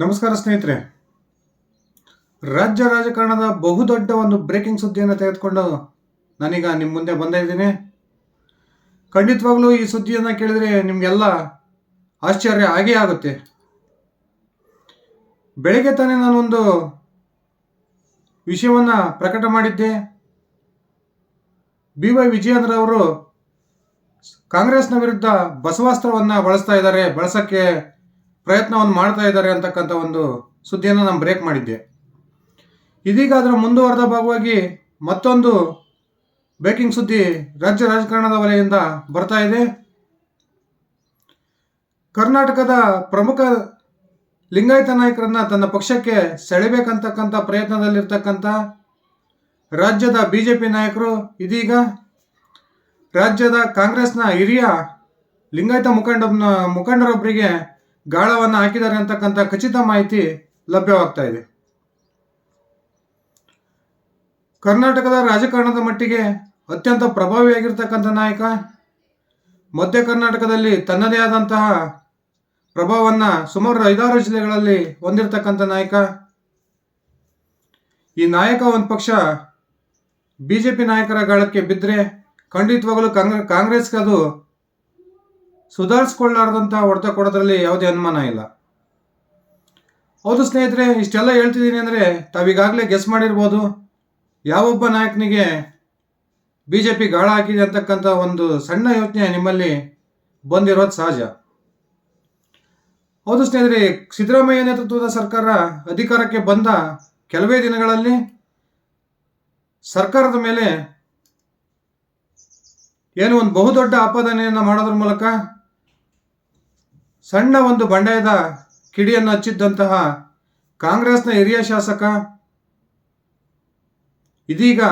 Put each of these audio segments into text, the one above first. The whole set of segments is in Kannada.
ನಮಸ್ಕಾರ ಸ್ನೇಹಿತರೆ. ರಾಜ್ಯ ರಾಜಕಾರಣದ ಬಹುದೊಡ್ಡ ಒಂದು ಬ್ರೇಕಿಂಗ್ ಸುದ್ದಿಯನ್ನು ತೆಗೆದುಕೊಂಡು ನಾನೀಗ ನಿಮ್ಮ ಮುಂದೆ ಬಂದ ಇದ್ದೀನಿ. ಖಂಡಿತವಾಗ್ಲೂ ಈ ಸುದ್ದಿಯನ್ನು ಕೇಳಿದರೆ ನಿಮಗೆಲ್ಲ ಆಶ್ಚರ್ಯ ಆಗೇ ಆಗುತ್ತೆ. ಬೆಳಗ್ಗೆ ತಾನೇ ನಾನೊಂದು ವಿಷಯವನ್ನು ಪ್ರಕಟ ಮಾಡಿದ್ದೆ. ಬಿ ವೈ ವಿಜಯೇಂದ್ರ ಅವರು ಕಾಂಗ್ರೆಸ್ನ ವಿರುದ್ಧ ಬಸವಾಸ್ತ್ರವನ್ನು ಬಳಸ್ತಾ ಇದ್ದಾರೆ. ಬಳಸಕ್ಕೆ ಪ್ರಯತ್ನವನ್ನು ಮಾಡ್ತಾ ಇದ್ದಾರೆ ಅಂತಕ್ಕಂಥ ಒಂದು ಸುದ್ದಿಯನ್ನು ನಾನು ಬ್ರೇಕ್ ಮಾಡಿದ್ದೆ. ಇದೀಗ ಅದರ ಮುಂದುವರೆದ ಭಾಗವಾಗಿ ಮತ್ತೊಂದು ಬ್ರೇಕಿಂಗ್ ಸುದ್ದಿ ರಾಜ್ಯ ರಾಜಕಾರಣದ ವಲಯದಿಂದ ಬರ್ತಾ ಇದೆ. ಕರ್ನಾಟಕದ ಪ್ರಮುಖ ಲಿಂಗಾಯತ ನಾಯಕರನ್ನ ತನ್ನ ಪಕ್ಷಕ್ಕೆ ಸೆಳೆಬೇಕಂತಕ್ಕಂಥ ಪ್ರಯತ್ನದಲ್ಲಿರ್ತಕ್ಕಂಥ ರಾಜ್ಯದ ಬಿ ಜೆ ಪಿ ನಾಯಕರು ಇದೀಗ ರಾಜ್ಯದ ಕಾಂಗ್ರೆಸ್ನ ಹಿರಿಯ ಲಿಂಗಾಯತ ಮುಖಂಡ, ಮುಖಂಡರೊಬ್ಬರಿಗೆ ಗಾಳವನ್ನು ಹಾಕಿದ್ದಾರೆ ಅಂತಕ್ಕಂಥ ಖಚಿತ ಮಾಹಿತಿ ಲಭ್ಯವಾಗ್ತಾ ಇದೆ. ಕರ್ನಾಟಕದ ರಾಜಕಾರಣದ ಮಟ್ಟಿಗೆ ಅತ್ಯಂತ ಪ್ರಭಾವಿಯಾಗಿರ್ತಕ್ಕಂಥ ನಾಯಕ, ಮಧ್ಯ ಕರ್ನಾಟಕದಲ್ಲಿ ತನ್ನದೇ ಆದಂತಹ ಪ್ರಭಾವವನ್ನು ಸುಮಾರು ಐದಾರು ಜಿಲ್ಲೆಗಳಲ್ಲಿ ಹೊಂದಿರತಕ್ಕಂಥ ನಾಯಕ. ಈ ನಾಯಕ ಒಂದು ಪಕ್ಷ ಬಿ ಜೆ ಪಿ ನಾಯಕರ ಗಾಳಕ್ಕೆ ಬಿದ್ದರೆ ಖಂಡಿತವಾಗಲೂ ಕಾಂಗ್ರೆ ಕಾಂಗ್ರೆಸ್ಗೆ ಅದು ಸುಧಾರಿಸ್ಕೊಳ್ಳಾರ್ದಂಥ ಹೊಡೆತ ಕೊಡೋದ್ರಲ್ಲಿ ಯಾವುದೇ ಅನುಮಾನ ಇಲ್ಲ. ಹೌದು ಸ್ನೇಹಿತರೆ, ಇಷ್ಟೆಲ್ಲ ಹೇಳ್ತಿದ್ದೀನಿ ಅಂದರೆ ತಾವೀಗಾಗಲೇ ಗೆಸ್ ಮಾಡಿರ್ಬೋದು. ಯಾವೊಬ್ಬ ನಾಯಕನಿಗೆ ಬಿ ಜೆ ಪಿ ಗಾಳ ಹಾಕಿದೆ ಅಂತಕ್ಕಂಥ ಒಂದು ಸಣ್ಣ ಯೋಚನೆ ನಿಮ್ಮಲ್ಲಿ ಬಂದಿರೋದು ಸಹಜ. ಹೌದು ಸ್ನೇಹಿತರೆ, ಸಿದ್ದರಾಮಯ್ಯ ನೇತೃತ್ವದ ಸರ್ಕಾರ ಅಧಿಕಾರಕ್ಕೆ ಬಂದ ಕೆಲವೇ ದಿನಗಳಲ್ಲಿ ಸರ್ಕಾರದ ಮೇಲೆ ಏನು ಒಂದು ಬಹುದೊಡ್ಡ ಆಪಾದನೆಯನ್ನು ಮಾಡೋದ್ರ ಮೂಲಕ ಸಣ್ಣ ಒಂದು ಬಂಡಾಯದ ಕಿಡಿಯನ್ನು ಹಚ್ಚಿದ್ದಂತಹ ಕಾಂಗ್ರೆಸ್ನ ಹಿರಿಯ ಶಾಸಕ, ಇದೀಗ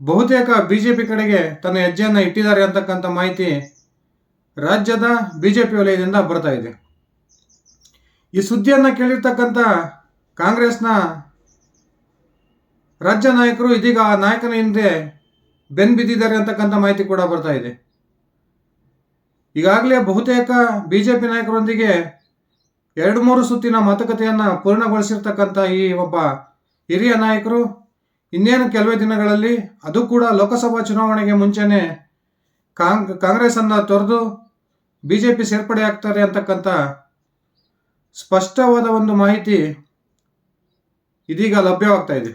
ಬಹುತೇಕ ಬಿ ಜೆ ಪಿ ಕಡೆಗೆ ತನ್ನ ಹೆಜ್ಜೆಯನ್ನು ಇಟ್ಟಿದ್ದಾರೆ ಅಂತಕ್ಕಂಥ ಮಾಹಿತಿ ರಾಜ್ಯದ ಬಿ ಜೆ ಪಿ ವಲಯದಿಂದ ಬರ್ತಾ ಇದೆ. ಈ ಸುದ್ದಿಯನ್ನು ಕೇಳಿರ್ತಕ್ಕಂಥ ಕಾಂಗ್ರೆಸ್ನ ರಾಜ್ಯ ನಾಯಕರು ಇದೀಗ ಆ ನಾಯಕನ ಹಿಂದೆ ಬೆನ್ ಬಿದ್ದಿದ್ದಾರೆ ಅಂತಕ್ಕಂಥ ಮಾಹಿತಿ ಕೂಡ ಬರ್ತಾ ಇದೆ. ಈಗಾಗಲೇ ಬಹುತೇಕ ಬಿ ಜೆ ಪಿ ನಾಯಕರೊಂದಿಗೆ ಎರಡು ಮೂರು ಸುತ್ತಿನ ಮಾತುಕತೆಯನ್ನು ಪೂರ್ಣಗೊಳಿಸಿರ್ತಕ್ಕಂಥ ಈ ಒಬ್ಬ ಹಿರಿಯ ನಾಯಕರು, ಇನ್ನೇನು ಕೆಲವೇ ದಿನಗಳಲ್ಲಿ ಅದು ಕೂಡ ಲೋಕಸಭಾ ಚುನಾವಣೆಗೆ ಮುಂಚೆನೆ ಕಾಂಗ್, ಕಾಂಗ್ರೆಸ್ಸನ್ನು ತೊರೆದು ಬಿ ಜೆ ಪಿ ಸೇರ್ಪಡೆ ಆಗ್ತಾರೆ ಅಂತಕ್ಕಂಥ ಸ್ಪಷ್ಟವಾದ ಒಂದು ಮಾಹಿತಿ ಇದೀಗ ಲಭ್ಯವಾಗ್ತಾ ಇದೆ.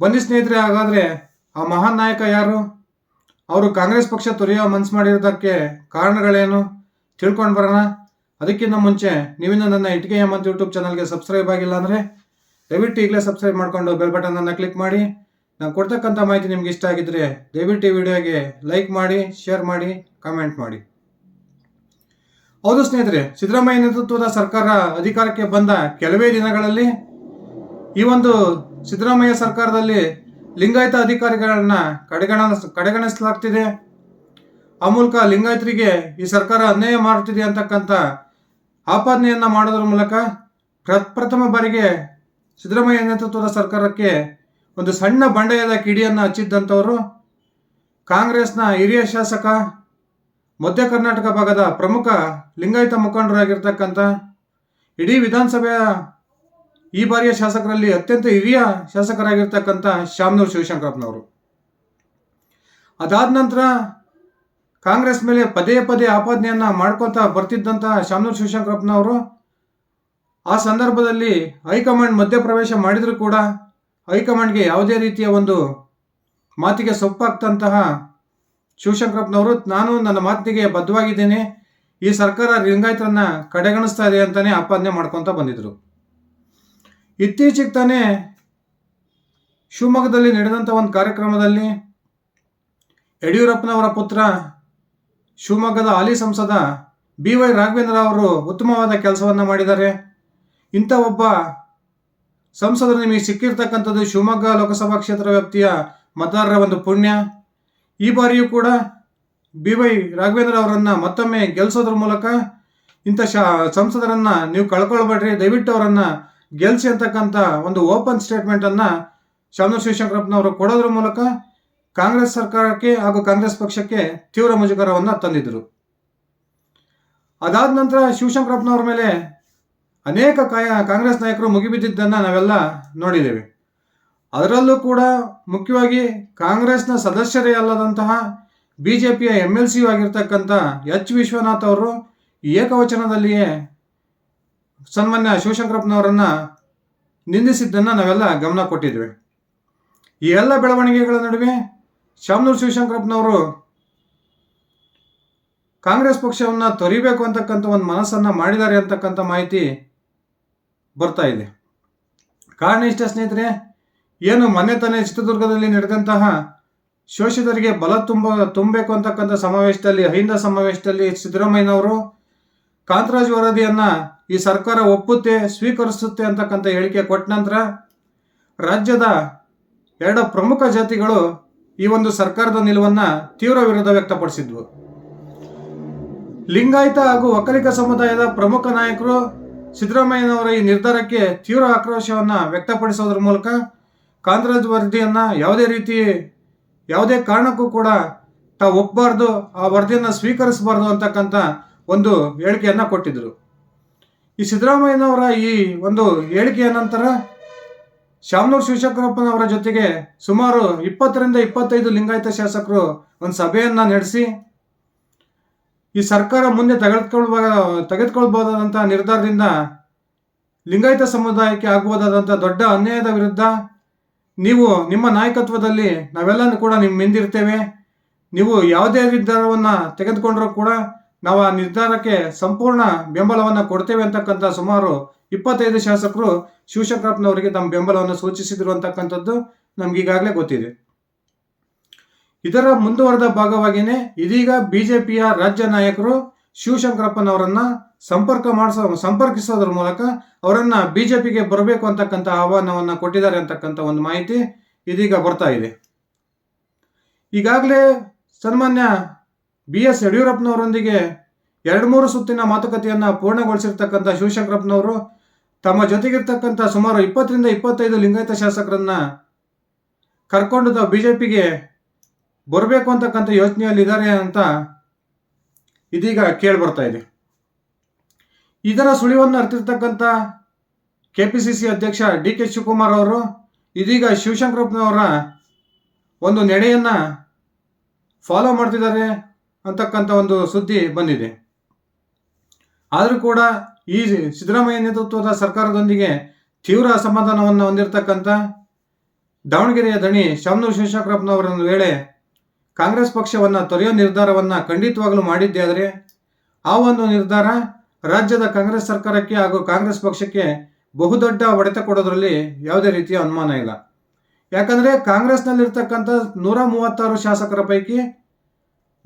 ಬನ್ನಿ ಸ್ನೇಹಿತರೆ, ಹಾಗಾದರೆ ಆ ಮಹಾನ್ ನಾಯಕ ಯಾರು? ಅವರು ಕಾಂಗ್ರೆಸ್ ಪಕ್ಷ ತೊರೆಯೋ ಮನ್ಸು ಮಾಡಿರೋದಕ್ಕೆ ಕಾರಣಗಳೇನು? ತಿಳ್ಕೊಂಡು ಬರೋಣ. ಅದಕ್ಕಿಂತ ಮುಂಚೆ ನೀವಿನ್ನೂ ನನ್ನ ಇಟ್ಕೆ ಎಂ ಅಂತ ಯೂಟ್ಯೂಬ್ ಚಾನಲ್ಗೆ ಸಬ್ಸ್ಕ್ರೈಬ್ ಆಗಿಲ್ಲ ಅಂದರೆ ದಯವಿಟ್ಟು ಈಗಲೇ ಸಬ್ಸ್ಕ್ರೈಬ್ ಮಾಡಿಕೊಂಡು ಬೆಲ್ ಬಟನನ್ನು ಕ್ಲಿಕ್ ಮಾಡಿ. ನಾನು ಕೊಡ್ತಕ್ಕಂಥ ಮಾಹಿತಿ ನಿಮ್ಗೆ ಇಷ್ಟ ಆಗಿದ್ದರೆ ದಯವಿಟ್ಟು ಈ ವಿಡಿಯೋಗೆ ಲೈಕ್ ಮಾಡಿ, ಶೇರ್ ಮಾಡಿ, ಕಾಮೆಂಟ್ ಮಾಡಿ. ಹೌದು ಸ್ನೇಹಿತರೆ, ಸಿದ್ದರಾಮಯ್ಯ ನೇತೃತ್ವದ ಸರ್ಕಾರ ಅಧಿಕಾರಕ್ಕೆ ಬಂದ ಕೆಲವೇ ದಿನಗಳಲ್ಲಿ ಈ ಒಂದು ಸಿದ್ದರಾಮಯ್ಯ ಸರ್ಕಾರದಲ್ಲಿ ಲಿಂಗಾಯತ ಅಧಿಕಾರಿಗಳನ್ನ ಕಡೆಗಣ ಕಡೆಗಣಿಸಲಾಗ್ತಿದೆ. ಆ ಮೂಲಕ ಲಿಂಗಾಯತರಿಗೆ ಈ ಸರ್ಕಾರ ಅನ್ಯಾಯ ಮಾಡುತ್ತಿದೆ ಅಂತಕ್ಕಂಥ ಆಪಾದನೆಯನ್ನು ಮಾಡೋದ್ರ ಮೂಲಕ ಪ್ರಪ್ರಥಮ ಬಾರಿಗೆ ಸಿದ್ದರಾಮಯ್ಯ ನೇತೃತ್ವದ ಸರ್ಕಾರಕ್ಕೆ ಒಂದು ಸಣ್ಣ ಬಂಡಾಯದ ಕಿಡಿಯನ್ನು ಹಚ್ಚಿದ್ದಂಥವರು ಕಾಂಗ್ರೆಸ್ನ ಹಿರಿಯ ಶಾಸಕ, ಮಧ್ಯ ಕರ್ನಾಟಕ ಭಾಗದ ಪ್ರಮುಖ ಲಿಂಗಾಯತ ಮುಖಂಡರಾಗಿರ್ತಕ್ಕಂಥ ಇಡೀ ವಿಧಾನಸಭೆಯ ಈ ಬಾರಿಯ ಶಾಸಕರಲ್ಲಿ ಅತ್ಯಂತ ಹಿರಿಯ ಶಾಸಕರಾಗಿರ್ತಕ್ಕಂಥ ಶಾಮನೂರು ಶಿವಶಂಕರಪ್ಪನವರು. ಅದಾದ ನಂತರ ಕಾಂಗ್ರೆಸ್ ಮೇಲೆ ಪದೇ ಪದೇ ಆಪಾದನೆಯನ್ನು ಮಾಡ್ಕೊತಾ ಬರ್ತಿದ್ದಂಥ ಶಾಮನೂರು ಶಿವಶಂಕರಪ್ಪನವರು, ಆ ಸಂದರ್ಭದಲ್ಲಿ ಹೈಕಮಾಂಡ್ ಮಧ್ಯಪ್ರವೇಶ ಮಾಡಿದರೂ ಕೂಡ ಹೈಕಮಾಂಡ್ಗೆ ಯಾವುದೇ ರೀತಿಯ ಒಂದು ಮಾತಿಗೆ ಸೊಪ್ಪಾಗ್ತಂತಹ ಶಿವಶಂಕರಪ್ಪನವರು, ನಾನು ನನ್ನ ಮಾತಿಗೆ ಬದ್ಧವಾಗಿದ್ದೇನೆ. ಈ ಸರ್ಕಾರ ಲಿಂಗಾಯತರನ್ನ ಕಡೆಗಣಿಸ್ತಾ ಇದೆ ಅಂತಲೇ ಆಪಾದನೆ ಮಾಡ್ಕೊತ ಬಂದಿದ್ರು. ಇತ್ತೀಚೆಗೆ ತಾನೇ ಶಿವಮೊಗ್ಗದಲ್ಲಿ ನಡೆದಂಥ ಒಂದು ಕಾರ್ಯಕ್ರಮದಲ್ಲಿ ಯಡಿಯೂರಪ್ಪನವರ ಪುತ್ರ ಶಿವಮೊಗ್ಗದ ಹಾಲಿ ಸಂಸದ ಬಿ ವೈ ರಾಘವೇಂದ್ರ ಅವರು ಉತ್ತಮವಾದ ಕೆಲಸವನ್ನು ಮಾಡಿದ್ದಾರೆ. ಇಂಥ ಒಬ್ಬ ಸಂಸದರು ನಿಮಗೆ ಸಿಕ್ಕಿರ್ತಕ್ಕಂಥದ್ದು ಶಿವಮೊಗ್ಗ ಲೋಕಸಭಾ ಕ್ಷೇತ್ರ ವ್ಯಾಪ್ತಿಯ ಮತದಾರರ ಒಂದು ಪುಣ್ಯ. ಈ ಬಾರಿಯೂ ಕೂಡ ಬಿ ವೈ ರಾಘವೇಂದ್ರ ಅವರನ್ನು ಮತ್ತೊಮ್ಮೆ ಗೆಲ್ಲಿಸೋದ್ರ ಮೂಲಕ ಇಂಥ ಶ ಸಂಸದರನ್ನು ನೀವು ಕಳ್ಕೊಳ್ಬೇಡ್ರಿ. ದಯವಿಟ್ಟು ಅವರನ್ನು ಗೆಲ್ಲಿಸಿ ಅಂತಕ್ಕಂಥ ಒಂದು ಓಪನ್ ಸ್ಟೇಟ್ಮೆಂಟನ್ನು ಶಾಮನೂರು ಶಿವಶಂಕರಪ್ಪನವರು ಕೊಡೋದ್ರ ಮೂಲಕ ಕಾಂಗ್ರೆಸ್ ಸರ್ಕಾರಕ್ಕೆ ಹಾಗೂ ಕಾಂಗ್ರೆಸ್ ಪಕ್ಷಕ್ಕೆ ತೀವ್ರ ಮುಜುಗರವನ್ನು ತಂದಿದ್ದರು ಅದಾದ ನಂತರ ಶಿವಶಂಕರಪ್ಪನವ್ರ ಮೇಲೆ ಅನೇಕ ಕಾಂಗ್ರೆಸ್ ನಾಯಕರು ಮುಗಿಬಿದ್ದಿದ್ದನ್ನು ನಾವೆಲ್ಲ ನೋಡಿದ್ದೇವೆ. ಅದರಲ್ಲೂ ಕೂಡ ಮುಖ್ಯವಾಗಿ ಕಾಂಗ್ರೆಸ್ನ ಸದಸ್ಯರೇ ಅಲ್ಲದಂತಹ ಬಿ ಜೆ ಪಿಯ ಎಂ ಎಲ್ ಸಿ ಆಗಿರ್ತಕ್ಕಂಥ ಎಚ್ ವಿಶ್ವನಾಥ್ ಅವರು ಏಕವಚನದಲ್ಲಿಯೇ ಸನ್ಮಾನ್ಯ ಶಿವಶಂಕರಪ್ಪನವರನ್ನ ನಿಂದಿಸಿದ್ದನ್ನು ನಾವೆಲ್ಲ ಗಮನ ಕೊಟ್ಟಿದ್ವಿ. ಈ ಎಲ್ಲ ಬೆಳವಣಿಗೆಗಳ ನಡುವೆ ಶಾಮನೂರು ಶಿವಶಂಕರಪ್ಪನವರು ಕಾಂಗ್ರೆಸ್ ಪಕ್ಷವನ್ನು ತೊರಿಬೇಕು ಅಂತಕ್ಕಂಥ ಒಂದು ಮನಸ್ಸನ್ನು ಮಾಡಿದ್ದಾರೆ ಅಂತಕ್ಕಂಥ ಮಾಹಿತಿ ಬರ್ತಾ ಇದೆ. ಕಾರಣ ಇಷ್ಟ ಸ್ನೇಹಿತರೆ, ಏನು ಮೊನ್ನೆ ತಾನೇ ಚಿತ್ರದುರ್ಗದಲ್ಲಿ ನಡೆದಂತಹ ಶೋಷಿತರಿಗೆ ಬಲ ತುಂಬ, ತುಂಬಬೇಕು ಅಂತಕ್ಕಂಥ ಸಮಾವೇಶದಲ್ಲಿ, ಅಹಿಂದ ಸಮಾವೇಶದಲ್ಲಿ ಸಿದ್ದರಾಮಯ್ಯನವರು ಕಾಂತರಾಜ್ ವರದಿಯನ್ನ ಈ ಸರ್ಕಾರ ಒಪ್ಪುತ್ತೆ, ಸ್ವೀಕರಿಸುತ್ತೆ ಅಂತಕ್ಕಂಥ ಹೇಳಿಕೆ ಕೊಟ್ಟ ನಂತರ ರಾಜ್ಯದ ಎರಡು ಪ್ರಮುಖ ಜಾತಿಗಳು ಈ ಒಂದು ಸರ್ಕಾರದ ನಿಲುವನ್ನು ತೀವ್ರ ವಿರೋಧ ವ್ಯಕ್ತಪಡಿಸಿದ್ವು. ಲಿಂಗಾಯತ ಹಾಗೂ ಒಕ್ಕಲಿಗ ಸಮುದಾಯದ ಪ್ರಮುಖ ನಾಯಕರು ಸಿದ್ದರಾಮಯ್ಯನವರ ಈ ನಿರ್ಧಾರಕ್ಕೆ ತೀವ್ರ ಆಕ್ರೋಶವನ್ನ ವ್ಯಕ್ತಪಡಿಸೋದ್ರ ಮೂಲಕ ಕಾಂಗ್ರೆಸ್ ವರದಿಯನ್ನು ಯಾವುದೇ ರೀತಿ, ಯಾವುದೇ ಕಾರಣಕ್ಕೂ ಕೂಡ ತಾವು ಒಪ್ಪಬಾರ್ದು, ಆ ವರದಿಯನ್ನು ಸ್ವೀಕರಿಸಬಾರ್ದು ಅಂತಕ್ಕಂಥ ಒಂದು ಹೇಳಿಕೆಯನ್ನ ಕೊಟ್ಟಿದ್ರು. ಈ ಸಿದ್ದರಾಮಯ್ಯನವರ ಈ ಒಂದು ಹೇಳಿಕೆಯ ನಂತರ ಶಾಮನೂರು ಶಿವಶಂಕರಪ್ಪನವರ ಜೊತೆಗೆ ಸುಮಾರು ಇಪ್ಪತ್ತರಿಂದ ಇಪ್ಪತ್ತೈದು ಲಿಂಗಾಯತ ಶಾಸಕರು ಒಂದು ಸಭೆಯನ್ನು ನಡೆಸಿ, ಈ ಸರ್ಕಾರ ಮುಂದೆ ತೆಗೆದುಕೊಳ್ಬ ತೆಗೆದುಕೊಳ್ಬಹುದಾದಂತಹ ನಿರ್ಧಾರದಿಂದ ಲಿಂಗಾಯತ ಸಮುದಾಯಕ್ಕೆ ಆಗಬಹುದಾದಂಥ ದೊಡ್ಡ ಅನ್ಯಾಯದ ವಿರುದ್ಧ ನೀವು ನಿಮ್ಮ ನಾಯಕತ್ವದಲ್ಲಿ ನಾವೆಲ್ಲನೂ ಕೂಡ ನಿಮ್ಮ ಹಿಂದಿರ್ತೇವೆ. ನೀವು ಯಾವುದೇ ನಿರ್ಧಾರವನ್ನು ತೆಗೆದುಕೊಂಡ್ರೂ ಕೂಡ ನಾವು ಆ ನಿರ್ಧಾರಕ್ಕೆ ಸಂಪೂರ್ಣ ಬೆಂಬಲವನ್ನು ಕೊಡ್ತೇವೆ ಅಂತಕ್ಕಂಥ ಸುಮಾರು ಇಪ್ಪತ್ತೈದು ಶಾಸಕರು ಶಿವಶಂಕರಪ್ಪನವರಿಗೆ ತಮ್ಮ ಬೆಂಬಲವನ್ನು ಸೂಚಿಸಿದ್ರು ಅಂತಕ್ಕಂಥದ್ದು ನಮ್ಗೆ ಈಗಾಗಲೇ ಗೊತ್ತಿದೆ. ಇದರ ಮುಂದುವರೆದ ಭಾಗವಾಗಿಯೇ ಇದೀಗ ಬಿಜೆಪಿಯ ರಾಜ್ಯ ನಾಯಕರು ಶಿವಶಂಕರಪ್ಪನವರನ್ನ ಸಂಪರ್ಕ ಮಾಡಿಸೋ, ಸಂಪರ್ಕಿಸೋದ್ರ ಮೂಲಕ ಅವರನ್ನ ಬಿಜೆಪಿಗೆ ಬರಬೇಕು ಅಂತಕ್ಕಂಥ ಆಹ್ವಾನವನ್ನ ಕೊಟ್ಟಿದ್ದಾರೆ ಅಂತಕ್ಕಂಥ ಒಂದು ಮಾಹಿತಿ ಇದೀಗ ಬರ್ತಾ ಇದೆ. ಈಗಾಗಲೇ ಸನ್ಮಾನ್ಯ ಬಿ ಎಸ್ ಯಡಿಯೂರಪ್ಪನವರೊಂದಿಗೆ ಎರಡು ಮೂರು ಸುತ್ತಿನ ಮಾತುಕತೆಯನ್ನು ಪೂರ್ಣಗೊಳಿಸಿರ್ತಕ್ಕಂಥ ಶಿವಶಂಕರಪ್ಪನವರು ತಮ್ಮ ಜೊತೆಗಿರ್ತಕ್ಕಂಥ ಸುಮಾರು ಇಪ್ಪತ್ತರಿಂದ ಇಪ್ಪತ್ತೈದು ಲಿಂಗಾಯತ ಶಾಸಕರನ್ನ ಕರ್ಕೊಂಡು ಬಿಜೆಪಿಗೆ ಬರಬೇಕು ಅಂತಕ್ಕಂಥ ಯೋಚನೆಯಲ್ಲಿದ್ದಾರೆ ಅಂತ ಇದೀಗ ಕೇಳಿ ಬರ್ತಾ ಇದೆ. ಇದರ ಸುಳಿವನ್ನು ಅರ್ತಿರ್ತಕ್ಕಂಥ ಕೆ ಪಿ ಸಿ ಸಿ ಅಧ್ಯಕ್ಷ ಡಿ ಕೆ ಶಿವಕುಮಾರ್ ಅವರು ಇದೀಗ ಶಿವಶಂಕರಪ್ಪನವರ ಒಂದು ನೆಡೆಯನ್ನು ಫಾಲೋ ಮಾಡ್ತಿದ್ದಾರೆ. ಅಂತಕ್ಕಂಥ ಒಂದು ಸುದ್ದಿ ಬಂದಿದೆ. ಆದರೂ ಕೂಡ ಈ ಸಿದ್ದರಾಮಯ್ಯ ನೇತೃತ್ವದ ಸರ್ಕಾರದೊಂದಿಗೆ ತೀವ್ರ ಅಸಮಾಧಾನವನ್ನು ಹೊಂದಿರತಕ್ಕಂಥ ದಾವಣಗೆರೆಯ ದಣಿ ಶಾಮನೂರು ಶಿವಶಂಕರಪ್ಪನವರ ವೇಳೆ ಕಾಂಗ್ರೆಸ್ ಪಕ್ಷವನ್ನು ತೊರೆಯೋ ನಿರ್ಧಾರವನ್ನು ಖಂಡಿತವಾಗಲೂ ಮಾಡಿದ್ದೇ ಆದರೆ ಆ ಒಂದು ನಿರ್ಧಾರ ರಾಜ್ಯದ ಕಾಂಗ್ರೆಸ್ ಸರ್ಕಾರಕ್ಕೆ ಹಾಗೂ ಕಾಂಗ್ರೆಸ್ ಪಕ್ಷಕ್ಕೆ ಬಹುದೊಡ್ಡ ಹೊಡೆತ ಕೊಡೋದರಲ್ಲಿ ಯಾವುದೇ ರೀತಿಯ ಅನುಮಾನ ಇಲ್ಲ. ಯಾಕಂದರೆ ಕಾಂಗ್ರೆಸ್ನಲ್ಲಿರ್ತಕ್ಕಂಥ ನೂರ ಮೂವತ್ತಾರು ಶಾಸಕರ ಪೈಕಿ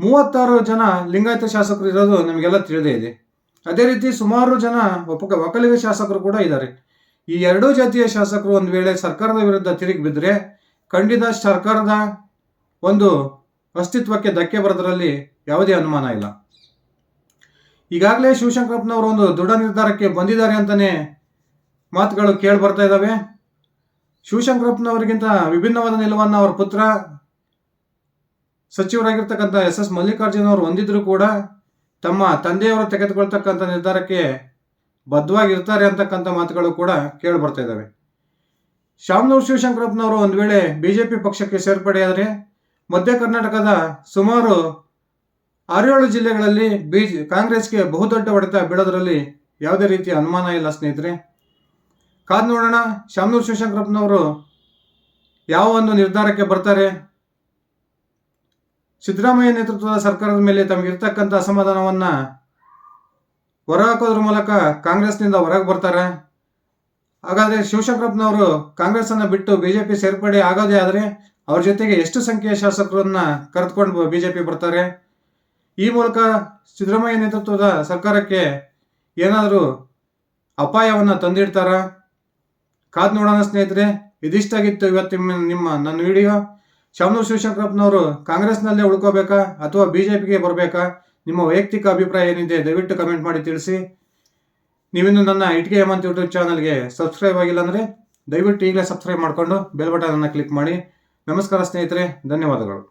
ಮೂವತ್ತಾರು ಜನ ಲಿಂಗಾಯತ ಶಾಸಕರು ಇರೋದು ನಮಗೆಲ್ಲ ತಿಳಿದೇ ಇದೆ. ಅದೇ ರೀತಿ ಸುಮಾರು ಜನ ಒಪ್ಪ, ಒಕ್ಕಲಿಗ ಶಾಸಕರು ಕೂಡ ಇದ್ದಾರೆ. ಈ ಎರಡೂ ಜಾತಿಯ ಶಾಸಕರು ಒಂದು ವೇಳೆ ಸರ್ಕಾರದ ವಿರುದ್ಧ ತಿರುಗಿ ಬಿದ್ದರೆ ಖಂಡಿತ ಸರ್ಕಾರದ ಒಂದು ಅಸ್ತಿತ್ವಕ್ಕೆ ಧಕ್ಕೆ ಬರೋದರಲ್ಲಿ ಯಾವುದೇ ಅನುಮಾನ ಇಲ್ಲ. ಈಗಾಗಲೇ ಶಿವಶಂಕರಪ್ಪನವರು ಒಂದು ದೃಢ ನಿರ್ಧಾರಕ್ಕೆ ಬಂದಿದ್ದಾರೆ ಅಂತಲೇ ಮಾತುಗಳು ಕೇಳಿ ಬರ್ತಾ ಇದ್ದಾವೆ. ಶಿವಶಂಕರಪ್ಪನವರಿಗಿಂತ ವಿಭಿನ್ನವಾದ ನಿಲುವನ್ನು ಅವರ ಪುತ್ರ ಸಚಿವರಾಗಿರ್ತಕ್ಕಂಥ ಎಸ್ ಎಸ್ ಮಲ್ಲಿಕಾರ್ಜುನ್ ಅವರು ಹೊಂದಿದ್ರು ಕೂಡ ತಮ್ಮ ತಂದೆಯವರು ತೆಗೆದುಕೊಳ್ತಕ್ಕಂಥ ನಿರ್ಧಾರಕ್ಕೆ ಬದ್ಧವಾಗಿರ್ತಾರೆ ಅಂತಕ್ಕಂಥ ಮಾತುಗಳು ಕೂಡ ಕೇಳಿ ಬರ್ತಾ ಇದ್ದಾವೆ ಶಾಮನೂರು ಶಿವಶಂಕರಪ್ಪನವರು ಒಂದು ವೇಳೆ ಬಿಜೆಪಿ ಪಕ್ಷಕ್ಕೆ ಸೇರ್ಪಡೆಯಾದರೆ ಮಧ್ಯ ಕರ್ನಾಟಕದ ಸುಮಾರು ಆರೇಳು ಜಿಲ್ಲೆಗಳಲ್ಲಿ ಬಿಜೆ ಕಾಂಗ್ರೆಸ್ಗೆ ಬಹುದೊಡ್ಡ ಹೊಡೆತ ಬೀಳೋದ್ರಲ್ಲಿ ಯಾವುದೇ ರೀತಿಯ ಅನುಮಾನ ಇಲ್ಲ, ಸ್ನೇಹಿತರೆ. ಕಾದ್ ನೋಡೋಣ, ಶಾಮನೂರು ಶಿವಶಂಕರಪ್ಪನವರು ಯಾವ ಒಂದು ನಿರ್ಧಾರಕ್ಕೆ ಬರ್ತಾರೆ? ಸಿದ್ದರಾಮಯ್ಯ ನೇತೃತ್ವದ ಸರ್ಕಾರದ ಮೇಲೆ ತಮಗಿರ್ತಕ್ಕಂಥ ಅಸಮಾಧಾನವನ್ನು ಹೊರಹಾಕೋದ್ರ ಮೂಲಕ ಕಾಂಗ್ರೆಸ್ನಿಂದ ಹೊರಗೆ ಬರ್ತಾರೆ. ಹಾಗಾದರೆ ಶಿವಶಂಕರಪ್ಪನವರು ಕಾಂಗ್ರೆಸ್ಸನ್ನು ಬಿಟ್ಟು ಬಿ ಬಿಟ್ಟು ಪಿ ಸೇರ್ಪಡೆ ಆಗೋದೇ ಆದರೆ ಅವ್ರ ಜೊತೆಗೆ ಎಷ್ಟು ಸಂಖ್ಯೆಯ ಶಾಸಕರನ್ನ ಕರೆದುಕೊಂಡು ಪಿ ಬರ್ತಾರೆ? ಈ ಮೂಲಕ ಸಿದ್ದರಾಮಯ್ಯ ನೇತೃತ್ವದ ಸರ್ಕಾರಕ್ಕೆ ಏನಾದರೂ ಅಪಾಯವನ್ನು ತಂದಿಡ್ತಾರ? ಕಾದ್ ನೋಡೋಣ ಸ್ನೇಹಿತರೆ, ಇದಿಷ್ಟಾಗಿತ್ತು ಇವತ್ತು ನಿಮ್ಮ ನನ್ನ ವಿಡಿಯೋ. ಶಾಮನೂರು ಶಿವಶಂಕರಪ್ಪನವರು ಕಾಂಗ್ರೆಸ್ನಲ್ಲೇ ಉಳ್ಕೋಬೇಕಾ ಅಥವಾ ಬಿ ಜೆ ಪಿಗೆ ಬರಬೇಕಾ? ನಿಮ್ಮ ವೈಯಕ್ತಿಕ ಅಭಿಪ್ರಾಯ ಏನಿದೆ ದಯವಿಟ್ಟು ಕಮೆಂಟ್ ಮಾಡಿ ತಿಳಿಸಿ. ನೀವಿನ್ನು ನನ್ನ ಇಟ್ಗೆ ಹೇಮಂತ್ ಯೂಟ್ಯೂಬ್ ಚಾನಲ್ಗೆ ಸಬ್ಸ್ಕ್ರೈಬ್ ಆಗಿಲ್ಲ ಅಂದರೆ ದಯವಿಟ್ಟು ಈಗಲೇ ಸಬ್ಸ್ಕ್ರೈಬ್ ಮಾಡಿಕೊಂಡು ಬೆಲ್ ಬಟನನ್ನು ಕ್ಲಿಕ್ ಮಾಡಿ. ನಮಸ್ಕಾರ ಸ್ನೇಹಿತರೆ, ಧನ್ಯವಾದಗಳು.